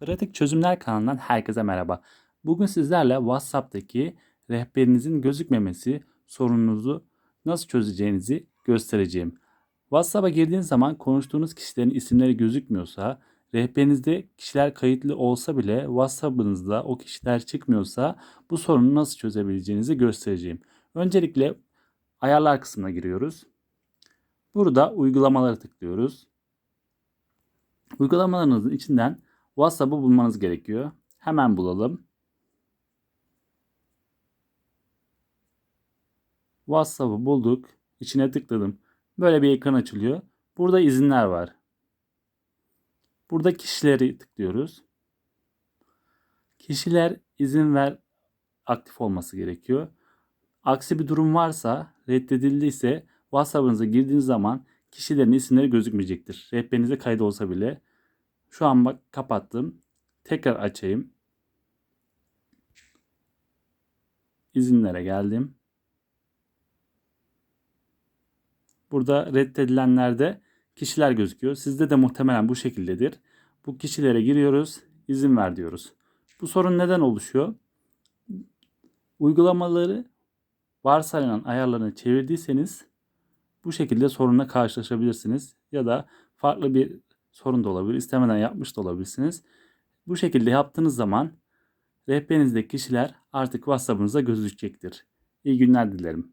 Pratik Çözümler kanalından herkese merhaba. Bugün sizlerle WhatsApp'taki rehberinizin gözükmemesi sorununuzu nasıl çözeceğinizi göstereceğim. WhatsApp'a girdiğiniz zaman konuştuğunuz kişilerin isimleri gözükmüyorsa, rehberinizde kişiler kayıtlı olsa bile WhatsApp'ınızda o kişiler çıkmıyorsa bu sorunu nasıl çözebileceğinizi göstereceğim. Öncelikle ayarlar kısmına giriyoruz. Burada uygulamaları tıklıyoruz. Uygulamalarınızın içinden WhatsApp'ı bulmanız gerekiyor. Hemen bulalım. WhatsApp'ı bulduk. İçine tıkladım. Böyle bir ekran açılıyor. Burada izinler var. Burada kişileri tıklıyoruz. Kişiler izin ver aktif olması gerekiyor. Aksi bir durum varsa reddedildiyse WhatsApp'ınıza girdiğiniz zaman kişilerin isimleri gözükmeyecektir. Rehberinize kaydı olsa bile. Şu an bak kapattım. Tekrar açayım. İzinlere geldim. Burada reddedilenlerde kişiler gözüküyor. Sizde de muhtemelen bu şekildedir. Bu kişilere giriyoruz. izin ver diyoruz. Bu sorun neden oluşuyor? Uygulamaları varsayılan ayarlarını çevirdiyseniz bu şekilde sorunla karşılaşabilirsiniz. Ya da farklı bir sorun da olabilir. İstemeden yapmış da olabilirsiniz. Bu şekilde yaptığınız zaman rehberinizdeki kişiler artık WhatsApp'ınıza gözükecektir. İyi günler dilerim.